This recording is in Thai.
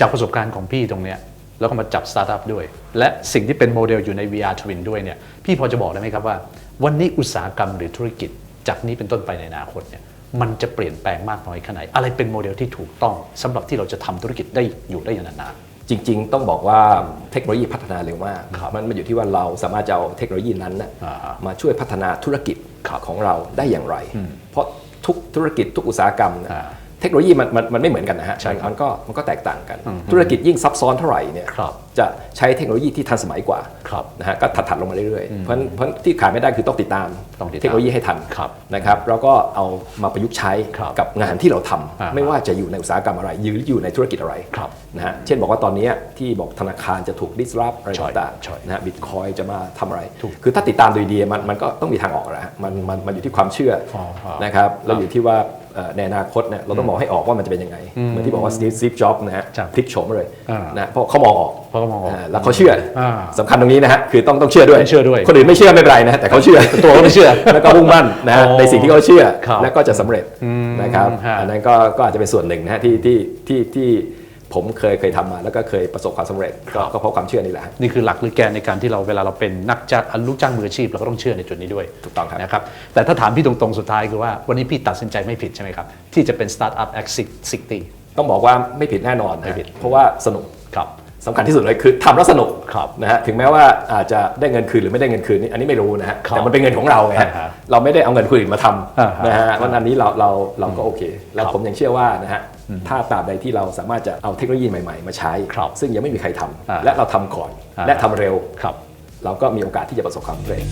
จากประสบการณ์ของพี่ตรงเนี้ยแล้วก็มาจับสตาร์ทอัพด้วย และสิ่งที่เป็นโมเดลอยู่ใน VR Twin ด้วยเนี่ยพี่พอจะบอกได้ไหมครับว่า วันนี้อุตสาหกรรมหรือธุรกิจ จากนี้เป็นต้นไปในอนาคตเนี่ยมันจะเปลี่ยนแปลงมากน้อยแค่ไหนอะไรเป็นโมเดลที่ถูกต้องสำหรับที่เราจะทำธุรกิจได้อยู่ได้อย่างนานจริง ๆ ต้องบอกว่าเทคโนโลยีพัฒนาเร็วมากครับมันมาอยู่ที่ว่าเราสามารถจะเอาเทคโนโลยีนั้นนะอ่าฮะมาช่วยพัฒนาธุรกิจครับของเราได้อย่างไร เพราะทุกธุรกิจทุกอุตสาหกรรม เนยอ่าเทคโนโลยีมันมันมันไม่เหมือนกันนะฮะใช่ครับมันก็มันก็แตกต่างกัน ธุรกิจยิ่งซับซ้อนเท่าไหร่เนี่ยครับจะใช้เทคโนโลยีที่ทันสมัยกว่าครับนะฮะก็ถัดๆลงมาเรื่อยๆ เพราะฉะนั้นเพราะฉะนั้นที่ขาดไม่ได้คือต้องติดตามต้องติดตามเทคโนโลยีให้ทันครับนะครับแล้วก็เอามาประยุกต์ใช้ครับกับงานที่เราทำอ่าไม่ว่าจะอยู่ในอุตสาหกรรมอะไรหรืออยู่ในธุรกิจอะไรครับนะฮะเช่นบอกว่าตอนนี้ที่บอกธนาคารจะถูก disrupt อะไรใช่ต่างใช่ๆนะฮะบิตคอยจะมาทำอะไรถูกคือถ้าติดตามโดยดีมันมันก็ต้องมีทางออกนะฮะมันมันมันอยู่ที่ความเชื่อออนะครับแล้วอยู่ที่ว่าเอ่อ ในอนาคตเนี่ยเราต้องมองให้ออกว่ามันจะเป็นยังไง เหมือนที่บอกว่า Steve Jobs นะฮะครับพลิกโฉมเลยอ่านนะเพราะเขามองออกเพราะเขามองออกาแล้วเขาเชื่ออาสำคัญตรงนี้นะฮะคือต้องต้องเชื่อด้วยเชื่อด้วย คนอื่นไม่เชื่อไม่เป็นไรนะฮะแต่เขาเชื่อตัวเขาไม่เชื่อแล้วก็มุ่งมั่นนะฮะอ๋อในสิ่งที่เขาเชื่อครับแล้วก็จะสำเร็จนะครับฮะอันนั้นก็ก็อาจจะเป็นส่วนหนึ่งนะฮะที่ที่ที่ที่ ผมเคยเคยทำมาแล้วก็เคยประสบความสำเร็จก็ก็เพราะความเชื่อนี่แหละฮะ นี่คือหลักหรือแกนในการที่เราเวลาเราเป็นนักจ้างลูกจ้างมืออาชีพเราก็ต้องเชื่อในจุดนี้ด้วยถูกต้องครับ นะครับ แต่ถ้าถามพี่ตรงๆ สุดท้ายคือว่าวันนี้พี่ตัดสินใจไม่ผิดใช่ไหมครับ ที่จะเป็นสตาร์ทอัพแอคซิตี้ ต้องบอกว่าไม่ผิดแน่นอนนะไม่ผิด เพราะว่าสนุกครับสำคัญที่สุดเลยคือทำแล้วสนุกครับนะฮะถึงแม้ว่าอาจจะได้เงินคืนหรือไม่ได้เงินคืนนี่อันนี้ไม่รู้นะฮะครับแต่มันเป็นเงินของเราไงฮะอ่าฮะเราไม่ได้เอาเงินคนอื่นมาทอ่าฮะำนะฮะเพราะฉะนั้นอันนี้เราเราเราก็โอเค แล้วครับผมยังเชื่อว่านะฮะ ถ้าตราบใดที่เราสามารถจะเอาเทคโนโลยีใหม่ๆ มาใช้ครับซึ่งยังไม่มีใครทำอ่าและเราทำก่อนอ่าและทำเร็วครับเราก็มีโอกาสที่จะประสบความสำเร็จ